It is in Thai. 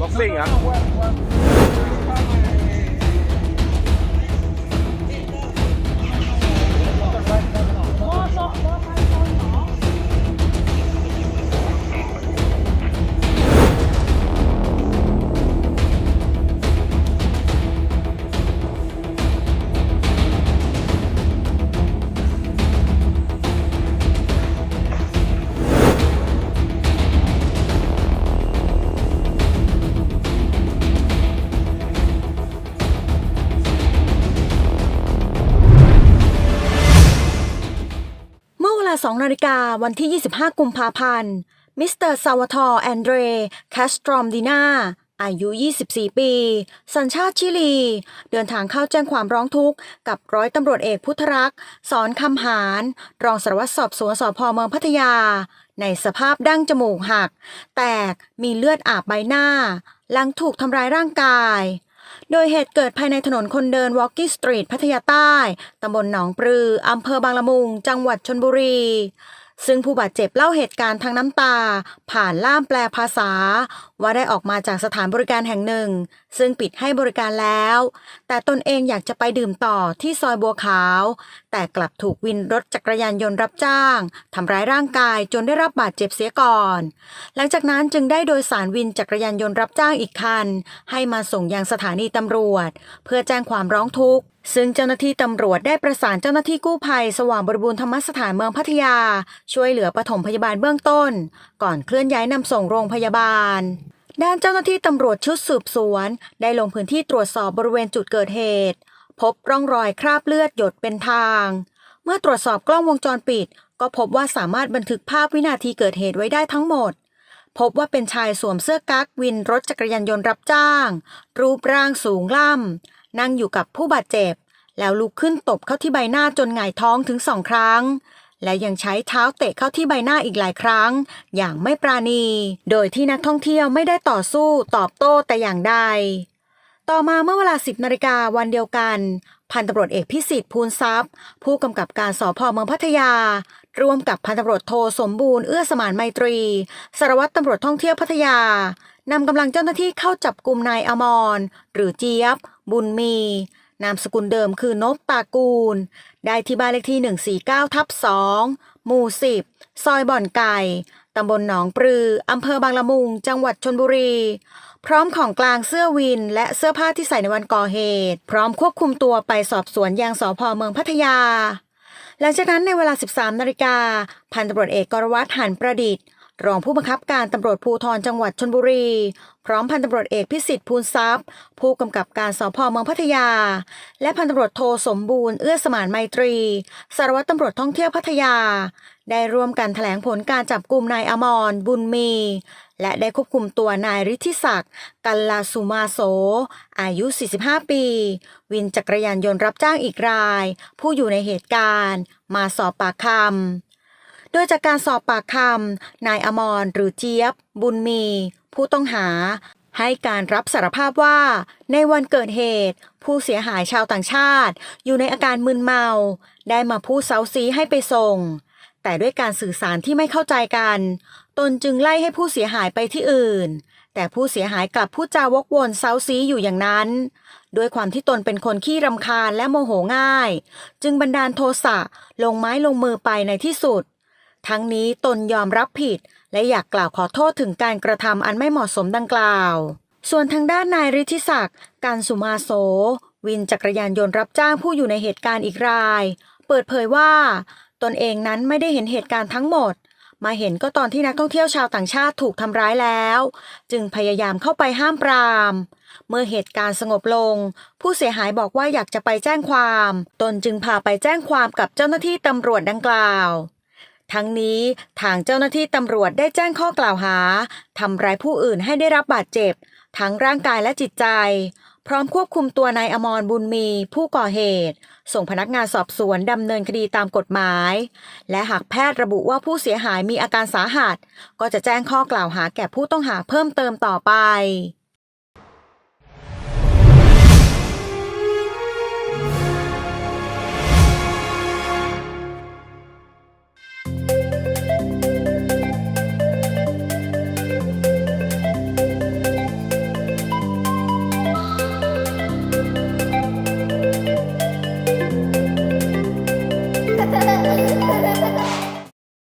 บ็อกซิ่งอะ ลา 2 นาฬิกาวันที่ 25 กุมภาพันธ์ มิสเตอร์ซาวทอร์แอนเดรแคสตรอมดินาอายุ 24 ปี สัญชาติชิลี เดินทางเข้าแจ้งความร้องทุกข์กับร้อยตำรวจเอกพุทธรักษ์ สอนคำหาร รองสารวัตรสอบสวนสพเมืองพัทยา ในสภาพดั้งจมูกหัก แตกมีเลือดอาบใบหน้า หลังถูกทำร้ายร่างกาย โดยเหตุเกิดภายในถนนคนเดินวอลกี้สตรีทพัทยาใต้ ตำบลหนองปลือ อำเภอบางละมุง จังหวัดชนบุรี ซึ่งผู้บาดเจ็บเล่าเหตุการณ์ทางน้ำตา ผ่านล่ามแปลภาษา ว่าได้ออกมาจากสถานบริการแห่งหนึ่ง ซึ่งปิดให้บริการแล้ว แต่ตนเองอยากจะไปดื่มต่อที่ซอยบัวขาว แต่กลับถูกวินรถจักรยานยนต์รับจ้างทำร้ายร่างกายจนได้รับบาดเจ็บเสียก่อน หลังจากนั้นจึงได้โดยสารวินจักรยานยนต์รับจ้างอีกคัน ให้มาส่งยังสถานีตำรวจ เพื่อแจ้งความร้องทุกข์ ซึ่งเจ้าหน้าที่ตำรวจได้ประสานเจ้าหน้าที่กู้ภัย สว่างบริบูรณ์ธรรมสถานเมืองพัทยา ช่วยเหลือปฐมพยาบาลเบื้องต้น ก่อนเคลื่อนย้ายนำส่งโรงพยาบาล ด้านเจ้าหน้าที่ตำรวจชุดสืบสวน ได้ลงพื้นที่ตรวจสอบบริเวณจุดเกิดเหตุ พบร่องรอยคราบเลือดหยดเป็นทาง เมื่อตรวจสอบกล้องวงจรปิด ก็พบว่าสามารถบันทึกภาพวินาทีเกิดเหตุไว้ได้ทั้งหมดพบว่าเป็นชายสวมเสื้อกั๊กวินรถจักรยานยนต์รับจ้าง รูปร่างสูงล่ำ นั่งอยู่กับผู้บาดเจ็บ แล้วลุกขึ้นตบเข้าที่ใบหน้าจนหงายท้องถึงสองครั้ง และยังใช้เท้าเตะเข้าที่ใบหน้าอีกหลายครั้ง อย่างไม่ปราณี โดยที่นักท่องเที่ยวไม่ได้ต่อสู้ตอบโต้แต่อย่างใด ต่อมาเมื่อเวลา 10นาฬิกาวันเดียวกัน พันตำรวจเอกพิสิทธิ์ภูลทรัพย์ ผู้กำกับการสพเมืองพัทยา ร่วมกับพันตำรวจโทสมบูรณ์เอื้อสมานไมตรีสารวัตรตำรวจท่องเที่ยวพัทยา นำกำลังเจ้าหน้าที่เข้าจับกลุ่มนายอมร หรือเจี๊ยบ บุญมี นามสกุลเดิมคือนบตากูล ได้ที่บ้านเลขที่ 149 ทับ 2 หมู่ 10 ซอยบ่อนไก่ ตำบลหนองปลือ อำเภอบางละมุง จังหวัดชนบุรี พร้อมของกลางเสื้อวิน และเสื้อผ้าที่ใส่ในวันก่อเหตุ พร้อมควบคุมตัวไปสอบสวนยังสพเมืองพัทยา หลังจากนั้นในเวลา 13 นาฬิกาพันตำรวจเอกกรวัตหันประดิษฐ์ รองผู้บังคับการตำรวจภูธรจังหวัดชนบุรี พร้อมพันตำรวจเอกพิสิทธิ์ภูลทรัพย์ ผู้กำกับการสพเมืองพัทยา และพันตำรวจโทสมบูรณ์เอื้อสมานไมตรี สารวัตรตำรวจท่องเที่ยวพัทยา ได้ร่วมกันแถลงผลการจับกลุ่มนายอมร บุญมี และได้ควบคุมตัวนายฤทธิศักดิ์กัลลาสุมาโส อายุ 45 ปี วินจักรยานยนต์รับจ้างอีกราย ผู้อยู่ในเหตุการณ์ มาสอบปากคำ โดยจากการสอบปากคำนายอมรหรือเจี๊ยบ บุญมี ผู้ต้องหา ให้การรับสารภาพว่า ในวันเกิดเหตุ ผู้เสียหายชาวต่างชาติ อยู่ในอาการมึนเมา ได้มาพูดเซาซีให้ไปส่ง แต่ด้วยการสื่อสารที่ไม่เข้าใจกัน ตนจึงไล่ให้ผู้เสียหายไปที่อื่น แต่ผู้เสียหายกลับพูดจาวกวนเซาซีอยู่อย่างนั้นด้วยความที่ตนเป็นคนขี้รำคาญและโมโหง่าย จึงบันดาลโทสะลงไม้ลงมือไปในที่สุด ทั้งนี้ตนยอมรับผิด และอยากกล่าวขอโทษถึงการกระทำอันไม่เหมาะสมดังกล่าว ส่วนทางด้านนายฤทธิศักดิ์การสุมาโสวินจักรยานยนต์รับจ้างผู้อยู่ในเหตุการณ์อีกราย เปิดเผยว่า ตนเองนั้นไม่ได้เห็นเหตุการณ์ทั้งหมด มาเห็นก็ตอนที่นักท่องเที่ยวชาวต่างชาติถูกทำร้ายแล้ว จึงพยายามเข้าไปห้ามปราม เมื่อเหตุการณ์สงบลง ผู้เสียหายบอกว่าอยากจะไปแจ้งความ ตนจึงพาไปแจ้งความกับเจ้าหน้าที่ตำรวจดังกล่าว ทั้งนี้ทางเจ้าหน้าที่ตำรวจได้แจ้งข้อกล่าวหาทำร้ายผู้อื่นให้ได้รับบาดเจ็บ ทั้งร่างกายและจิตใจ พร้อมควบคุมตัวนายอมรบุญมี ผู้ก่อเหตุ ส่งพนักงานสอบสวนดำเนินคดีตามกฎหมาย และหากแพทย์ระบุว่าผู้เสียหายมีอาการสาหัส ก็จะแจ้งข้อกล่าวหาแก่ผู้ต้องหาเพิ่มเติมต่อไป